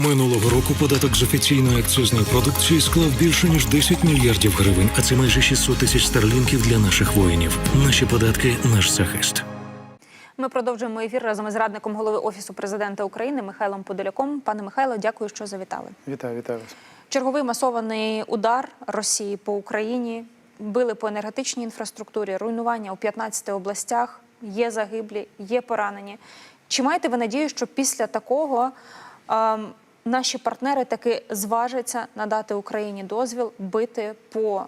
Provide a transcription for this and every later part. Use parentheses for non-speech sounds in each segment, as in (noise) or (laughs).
Минулого року податок з офіційної акцизної продукції склав більше ніж 10 мільярдів гривень, а це майже 600 тисяч старлінків для наших воїнів. Наші податки наш захист. Ми продовжуємо ефір разом із радником голови офісу президента України Михайлом Подоляком. Пане Михайло, дякую, що завітали. Вітаю, вітаю вас. Черговий масований удар Росії по Україні били по енергетичній інфраструктурі, руйнування у 15 областях. Є загиблі, є поранені. Чи маєте ви надію, що після такого ем, наші партнери таки зважаться надати Україні дозвіл бити по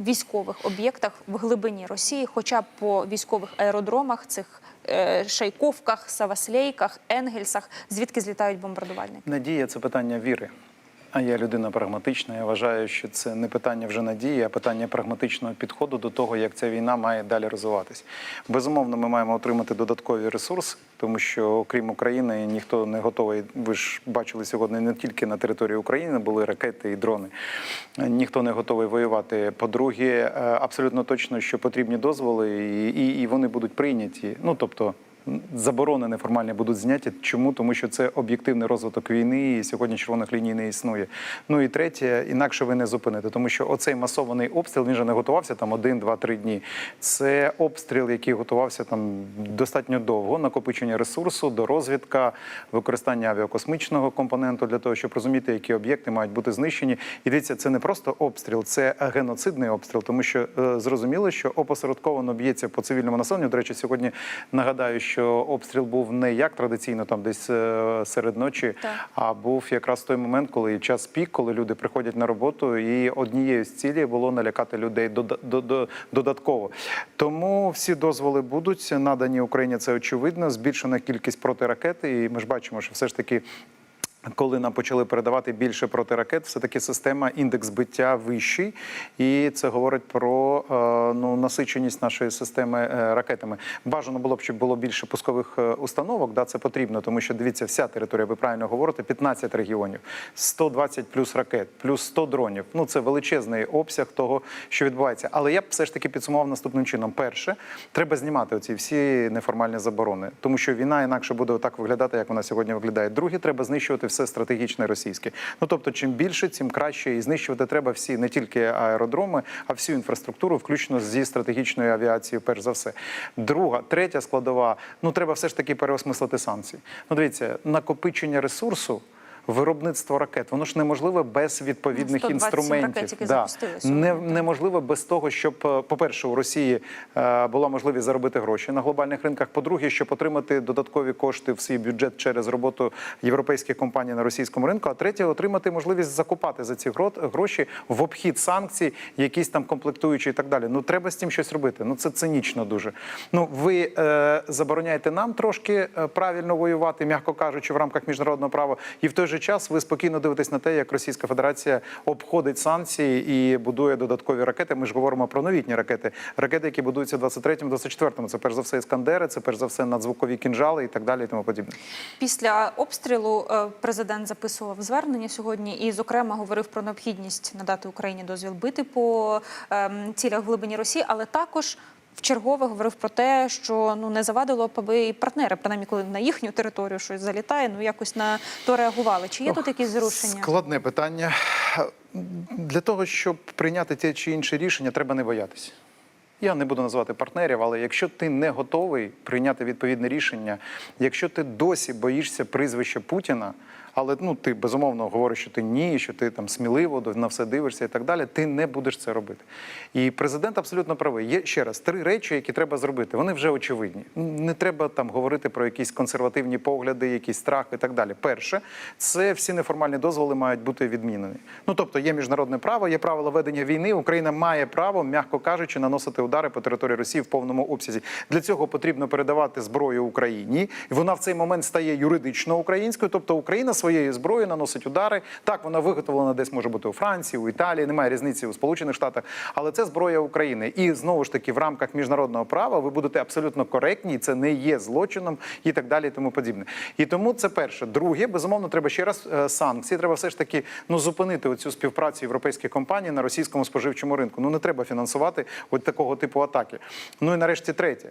військових об'єктах в глибині Росії, хоча б по військових аеродромах, цих е, Шайковках, Саваслейках, Енгельсах, звідки злітають бомбардувальники? Надія це питання віри. А я людина прагматична. Я вважаю, що це не питання вже надії, а питання прагматичного підходу до того, як ця війна має далі розвиватись. Безумовно, ми маємо отримати додаткові ресурси, тому що окрім України ніхто не готовий. Ви ж бачили сьогодні не тільки на території України були ракети і дрони. Ніхто не готовий воювати. По-друге, е, абсолютно точно, що потрібні дозволи, і, і, і вони будуть прийняті. Ну тобто. Заборони неформальні будуть зняті. Чому? Тому що це об'єктивний розвиток війни, і сьогодні червоних ліній не існує. Ну і третє, інакше ви не зупините, тому що оцей масований обстріл він же не готувався там один, два, три дні. Це обстріл, який готувався там достатньо довго, накопичення ресурсу, дорозвідка, використання авіакосмічного компоненту для того, щоб розуміти, які об'єкти мають бути знищені. І дивіться, це не просто обстріл, це геноцидний обстріл, тому що е, зрозуміло, що опосередковано б'ється по цивільному населенню. До речі, сьогодні нагадаю, що обстріл був не як традиційно, там десь е, серед ночі, Так. а був якраз той момент, коли час пік, коли люди приходять на роботу, і однією з цілей було налякати людей до- до- додатково. Тому всі дозволи будуть надані Україні. Це очевидно. Збільшена кількість протиракет, і ми ж бачимо, що все ж таки. Коли нам почали передавати більше протиракет, все таки система індекс збиття вищий, і це говорить про е, ну насиченість нашої системи е, ракетами. Бажано було б, щоб було більше пускових е, установок. Да, це потрібно, тому що дивіться, вся територія, ви правильно говорите, 15 регіонів, 120 плюс ракет, плюс 100 дронів. Ну це величезний обсяг того, що відбувається. Але я б все ж таки підсумував наступним чином: перше, треба знімати оці всі неформальні заборони, тому що війна інакше буде так виглядати, як вона сьогодні виглядає. Друге, треба знищувати все стратегічне російське. Ну тобто, чим більше, тим краще, і знищувати треба всі не тільки аеродроми, а всю інфраструктуру, включно зі стратегічною авіацією, перш за все. Друга, третя складова. Ну треба все ж таки переосмислити санкції. Ну дивіться, накопичення ресурсу. Виробництво ракет, воно ж неможливе без відповідних інструментів. ракет, які запустили не, неможливо без того, щоб, е, по-перше, у Росії е, була можливість заробити гроші на глобальних ринках. По-друге, щоб отримати додаткові кошти в свій бюджет через роботу європейських компаній на російському ринку. А третє, отримати можливість закупати за ці гро- гроші в обхід санкцій, якісь там комплектуючі і так далі. Ну треба з цим щось робити. Ну це цинічно дуже. Ну ви е, забороняєте нам трошки е, правильно воювати, м'яко кажучи, в рамках міжнародного права, і в той же час ви спокійно дивитесь на те, як Російська Федерація обходить санкції і будує додаткові ракети. Ми ж говоримо про новітні ракети, ракети, які будуються в 23-му, 24-му. Це перш за все іскандери, це перш за все надзвукові кінжали і так далі, і тому подібне. Після обстрілу е, президент записував звернення сьогодні і, зокрема, говорив про необхідність надати Україні дозвіл бити по ем, цілях в глибині Росії, але також. Вчергове говорив про те, що ну не завадило б, аби і партнери, принаймні, коли на їхню територію щось залітає, ну якось на то реагували. Чи є тут якісь зрушення? Складне питання. Для того, щоб прийняти те чи інше рішення, треба не боятися. Я не буду називати партнерів, але якщо ти не готовий прийняти відповідне рішення, якщо ти досі боїшся прізвища Путіна, але ну ти безумовно говориш, що ти ні, що ти там сміливо на все дивишся і так далі, ти не будеш це робити. І президент абсолютно правий. Є ще раз три речі, які треба зробити. Вони вже очевидні. Не треба там говорити про якісь консервативні погляди, якийсь страх і так далі. Перше, це всі неформальні дозволи мають бути відмінені. Ну тобто є міжнародне право, є правила ведення війни. Україна має право, м'яко кажучи, наносити удари по території Росії в повному обсязі. Для цього потрібно передавати зброю Україні. І вона в цей момент стає юридично українською. Тобто Україна своєю зброєю наносить удари. Так, вона виготовлена десь може бути у Франції, у Італії, немає різниці у Сполучених Штатах, але це зброя України. І знову ж таки, в рамках міжнародного права ви будете абсолютно коректні, це не є злочином і так далі, і тому подібне. І тому це перше. Друге, безумовно, треба ще раз е, санкції. Треба все ж таки ну зупинити оцю співпрацю європейських компаній на російському споживчому ринку. Ну не треба фінансувати от такого типу атаки. Ну і нарешті третє.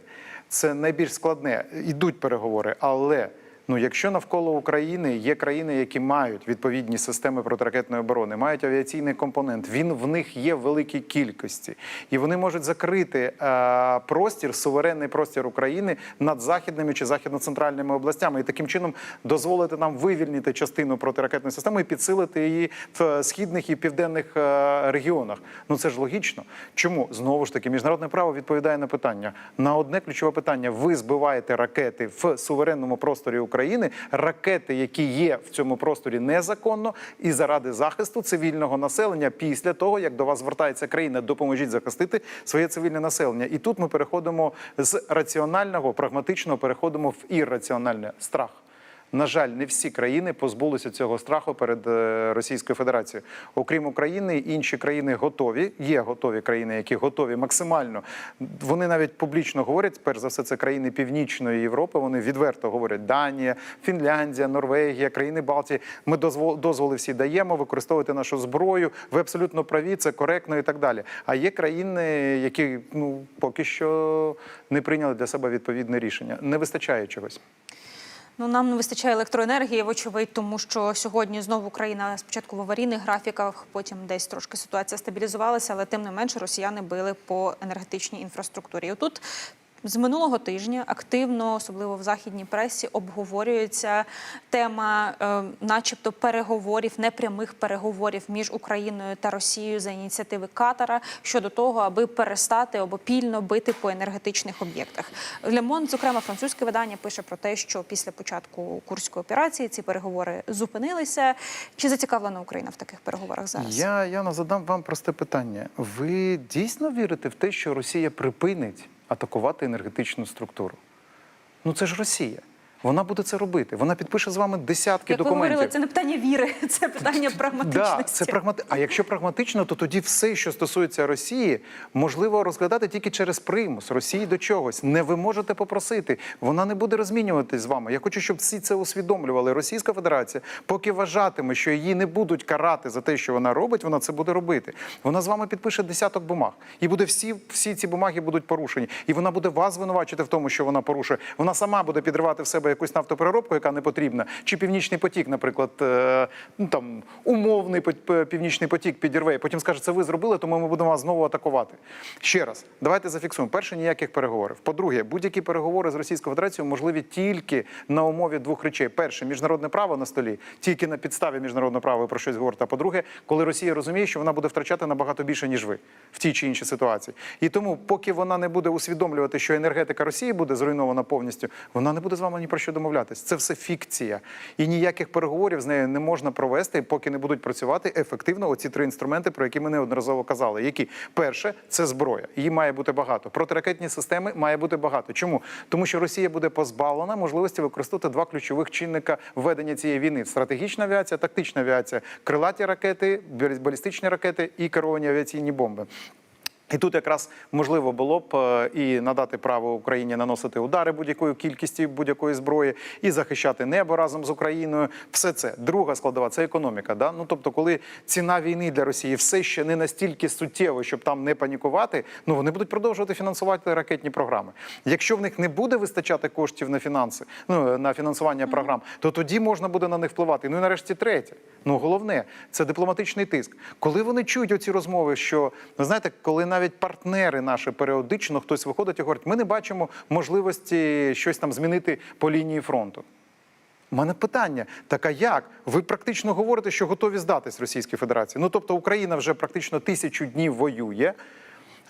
Це найбільш складне. Ідуть переговори, але Ну, якщо навколо України є країни, які мають відповідні системи протиракетної оборони, мають авіаційний компонент, він в них є в великій кількості, і вони можуть закрити е, простір, суверенний простір України над західними чи західно-центральними областями, і таким чином дозволити нам вивільнити частину протиракетної системи і підсилити її в східних і південних е, регіонах. Ну це ж логічно. Чому? Знову ж таки міжнародне право відповідає на питання. На одне ключове питання: ви збиваєте ракети в суверенному просторі України, ракети, які є в цьому просторі незаконно, і заради захисту цивільного населення після того, як до вас звертається країна, допоможіть захистити своє цивільне населення. І тут ми переходимо з раціонального, прагматичного, переходимо в ірраціональне страх. На жаль, не всі країни позбулися цього страху перед е, Російською Федерацією. Окрім України, інші країни готові. Є готові країни, які готові максимально. Вони навіть публічно говорять. Перш за все, це країни Північної Європи. Вони відверто говорять: Данія, Фінляндія, Норвегія, країни Балтії. Ми дозвол, дозволи всі даємо використовувати нашу зброю. Ви абсолютно праві, це коректно і так далі. А є країни, які ну поки що не прийняли для себе відповідне рішення. Не вистачає чогось. Ну нам не вистачає електроенергії, вочевидь, тому що сьогодні знову Україна спочатку в аварійних графіках, потім десь трошки ситуація стабілізувалася, але тим не менше росіяни били по енергетичній інфраструктурі. І Отут з минулого тижня активно, особливо в західній пресі, обговорюється тема, е, начебто, переговорів, непрямих переговорів між Україною та Росією за ініціативи Катара щодо того, аби перестати обопільно бити по енергетичних об'єктах. Лемон, зокрема, французьке видання пише про те, що після початку курської операції ці переговори зупинилися. Чи зацікавлена Україна в таких переговорах зараз? Я, Яна, задам вам просте питання. Ви дійсно вірите в те, що Росія припинить атакувати енергетичну структуру? Ну це ж Росія. Вона буде це робити. Вона підпише з вами десятки Як ви документів. говорили, це не питання віри, (laughs) це питання (laughs) прагматичності. Да, це прагмати... А якщо прагматично, то тоді все, що стосується Росії, можливо розглядати тільки через примус Росії до чогось. Не ви можете попросити. Вона не буде розмінюватись з вами. Я хочу, щоб всі це усвідомлювали. Російська Федерація, поки вважатиме, що її не будуть карати за те, що вона робить, вона це буде робити. Вона з вами підпише десяток бумаг, і буде всі, всі ці бумаги будуть порушені. І вона буде вас звинувачити в тому, що вона порушує. Вона сама буде підривати в себе якусь нафтопереробку, яка не потрібна, чи північний потік, наприклад, е, ну там умовний північний потік підірве. і Потім скаже, це ви зробили, тому ми будемо вас знову атакувати. Ще раз, давайте зафіксуємо. Перше, ніяких переговорів. По-друге, будь-які переговори з Російською Федерацією можливі тільки на умові двох речей: перше, міжнародне право на столі, тільки на підставі міжнародного права ви про щось говорите. А по-друге, коли Росія розуміє, що вона буде втрачати набагато більше, ніж ви в тій чи іншій ситуації. І тому, поки вона не буде усвідомлювати, що енергетика Росії буде зруйнована повністю, вона не буде з вами ні про що домовлятись. Це все фікція. І ніяких переговорів з нею не можна провести, поки не будуть працювати ефективно оці три інструменти, про які ми неодноразово казали. Які перше це зброя. Її має бути багато. Протиракетні системи має бути багато. Чому? Тому що Росія буде позбавлена можливості використовувати два ключових чинника ведення цієї війни: стратегічна авіація, тактична авіація, крилаті ракети, балістичні ракети і керовані авіаційні бомби. І тут якраз можливо було б е, і надати право Україні наносити удари будь-якою кількістю будь-якої зброї і захищати небо разом з Україною. Все це друга складова це економіка. Да? Ну тобто, коли ціна війни для Росії все ще не настільки суттєва, щоб там не панікувати, ну вони будуть продовжувати фінансувати ракетні програми. Якщо в них не буде вистачати коштів на фінанси, ну на фінансування програм, то тоді можна буде на них впливати. Ну і нарешті третє. Ну головне це дипломатичний тиск. Коли вони чують оці розмови, що ви знаєте, коли навіть партнери наші періодично хтось виходить і говорить, ми не бачимо можливості щось там змінити по лінії фронту. У мене питання: так а як? Ви практично говорите, що готові здатись Російській Федерації. Ну тобто Україна вже практично тисячу днів воює.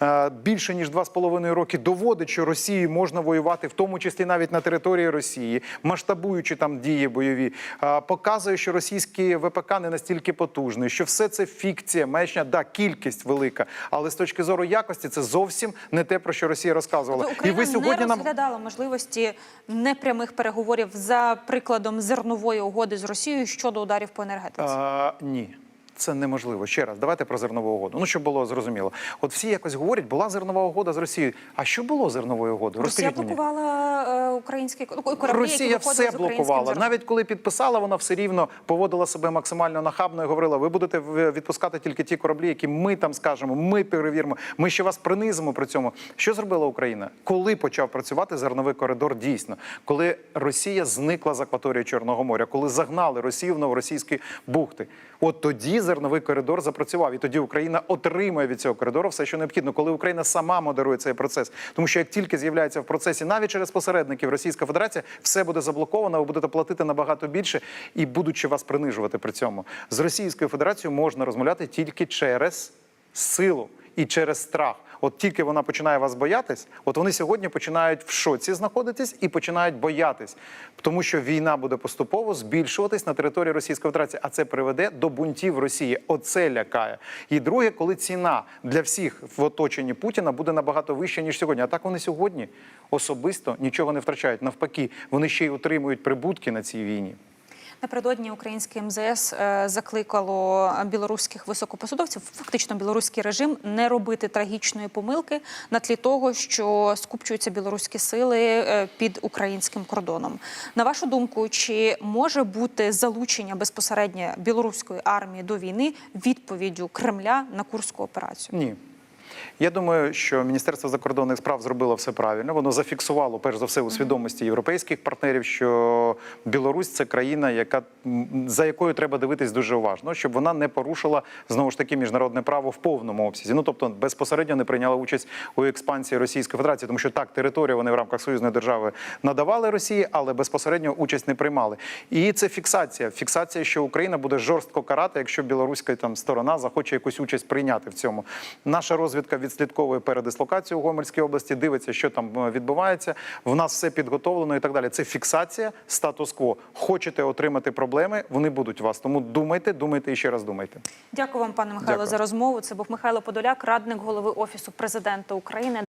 Е, Більше ніж два з половиною роки доводить, що Росії можна воювати, в тому числі навіть на території Росії, масштабуючи там дії бойові, Е, показує, що російський ВПК не настільки потужний, що все це фікція, маячня, да, кількість велика, але з точки зору якості це зовсім не те, про що Росія розказувала. Тобто Україна І ви сьогодні не нам можливості непрямих переговорів за прикладом зернової угоди з Росією щодо ударів по енергетиці. А, ні. Це неможливо. Ще раз, давайте про зернову угоду. Ну, щоб було зрозуміло. От всі якось говорять, була зернова угода з Росією. А що було зерновою угодою? Росія мені. блокувала е, українські ну, кораблі, Росія виходили все блокувала. зерном. Навіть коли підписала, вона все рівно поводила себе максимально нахабно і говорила: ви будете відпускати тільки ті кораблі, які ми там скажемо, ми перевіримо, ми ще вас принизимо при цьому. Що зробила Україна? Коли почав працювати зерновий коридор дійсно, коли Росія зникла з акваторії Чорного моря, коли загнали Росію в новоросійські бухти. От тоді зерновий коридор запрацював, і тоді Україна отримує від цього коридору все, що необхідно, коли Україна сама модерує цей процес. Тому що як тільки з'являється в процесі, навіть через посередників Російська Федерація, все буде заблоковано, ви будете платити набагато більше і будучи вас принижувати при цьому. З Російською Федерацією можна розмовляти тільки через силу і через страх. От тільки вона починає вас боятись, от вони сьогодні починають в шоці знаходитись і починають боятись, тому що війна буде поступово збільшуватись на території Російської Федерації, а це приведе до бунтів Росії. Оце лякає. І друге, коли ціна для всіх в оточенні Путіна буде набагато вища ніж сьогодні. А так вони сьогодні особисто нічого не втрачають. Навпаки, вони ще й отримують прибутки на цій війні. Напередодні українське МЗС е, закликало білоруських високопосадовців, фактично білоруський режим, не робити трагічної помилки на тлі того, що скупчуються білоруські сили е, під українським кордоном. На вашу думку, чи може бути залучення безпосередньо білоруської армії до війни відповіддю Кремля на курську операцію? Ні. Я думаю, що Міністерство закордонних справ зробило все правильно. Воно зафіксувало перш за все у свідомості європейських партнерів, що Білорусь це країна, яка за якою треба дивитись дуже уважно, щоб вона не порушила знову ж таки міжнародне право в повному обсязі. Ну тобто безпосередньо не прийняла участь у експансії Російської Федерації, тому що так територію вони в рамках союзної держави надавали Росії, але безпосередньо участь не приймали. І це фіксація. Фіксація, що Україна буде жорстко карати, якщо білоруська там сторона захоче якусь участь прийняти в цьому. Наша розвідка відслідковує передислокацію у Гомельській області, дивиться, що там е, відбувається. В нас все підготовлено і так далі. Це фіксація статус-кво. Хочете отримати проблеми, вони будуть у вас. Тому думайте, думайте і ще раз думайте. Дякую вам, пане Михайло, Дякую. за розмову. Це був Михайло Подоляк, радник голови офісу президента України.